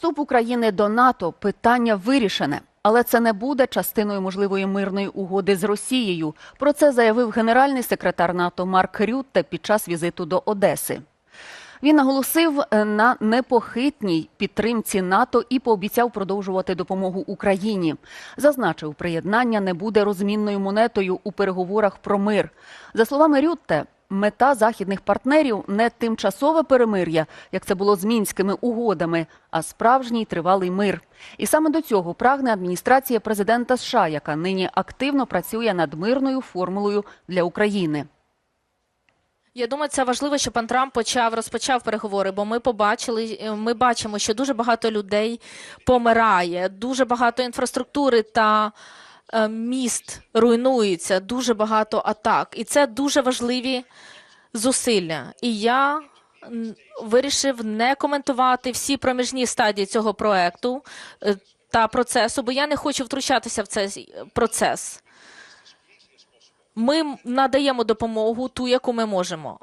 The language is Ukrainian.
Вступ України до НАТО питання вирішене. Але це не буде частиною можливої мирної угоди з Росією. Про це заявив генеральний секретар НАТО Марк Рютте під час візиту до Одеси. Він наголосив е, на непохитній підтримці НАТО і пообіцяв продовжувати допомогу Україні. Зазначив, приєднання не буде розмінною монетою у переговорах про мир. За словами Рютте, мета західних партнерів не тимчасове перемир'я, як це було з мінськими угодами, а справжній тривалий мир. І саме до цього прагне адміністрація президента США, яка нині активно працює над мирною формулою для України. Я думаю, це важливо, що пан Трамп почав розпочав переговори, бо ми побачили, е, ми бачимо, що дуже багато людей помирає, дуже багато інфраструктури та міст руйнується, дуже багато атак, і це дуже важливі зусилля. І я вирішив не коментувати всі проміжні стадії цього проекту е, та процесу, бо я не хочу втручатися в цей процес. Ми надаємо допомогу ту, яку ми можемо.